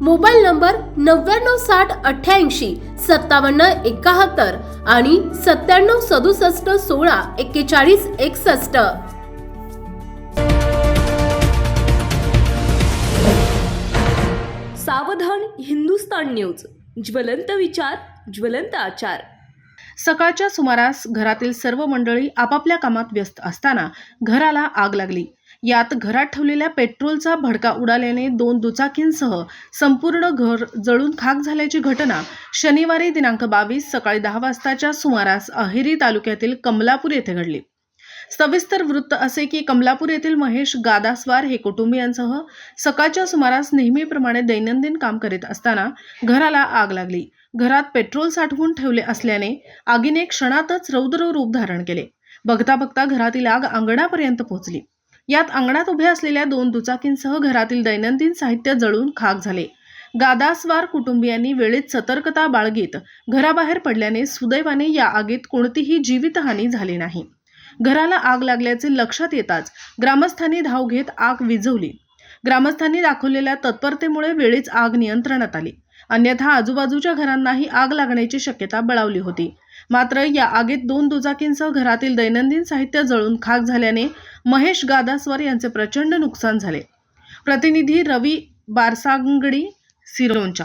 Mobile number नव्याण्णव साठ अठ्ठ्याऐंशी सत्तावन्न एकाहत्तर आणि सत्त्याण्णव सदुसष्ट सोळा एक्केचाळीस एकसष्ट. सावधान हिंदुस्तान न्यूज. ज्वलंत विचार ज्वलंत आचार. सकाळच्या सुमारास घरातील सर्व मंडळी आपापल्या कामात व्यस्त असताना घराला आग लागली. यात घरात ठेवलेल्या पेट्रोलचा भडका उडाल्याने दोन दुचाकींसह संपूर्ण घर जळून खाक झाल्याची घटना शनिवारी दिनांक बावीस सकाळी दहा वाजताच्या सुमारास अहेरी तालुक्यातील कमलापूर येथे घडली. सविस्तर वृत्त असे की कमलापूर येथील महेश गादास्वार हे कुटुंबियांसह सकाळच्या सुमारास नेहमीप्रमाणे दैनंदिन काम करीत असताना घराला आग लागली. घरात पेट्रोल साठवून ठेवले असल्याने आगीने क्षणातच रौद्र रूप धारण केले. बघता बघता घरातील आग अंगणापर्यंत पोहोचली. यात अंगणात उभ्या असलेल्या दोन दुचाकींसह घरातील दैनंदिन साहित्य जळून खाक झाले. गादास्वार कुटुंबियांनी वेळेत सतर्कता बाळगीत घराबाहेर पडल्याने सुदैवाने या आगीत कोणतीही जीवितहानी झाली नाही. घराला आग लागल्याचे लक्षात येताच ग्रामस्थांनी धाव घेत आग विझवली. ग्रामस्थांनी दाखवलेल्या तत्परतेमुळे वेळीच आग नियंत्रणात आली. अन्यथा आजूबाजूच्या घरांनाही आग लागण्याची शक्यता बळावली होती. मात्र या आगीत दोन दुचाकींसह घरातील दैनंदिन साहित्य जळून खाक झाल्याने महेश गादास्वर यांचे प्रचंड नुकसान झाले. प्रतिनिधी रवी बारसांगडी सिरोंचा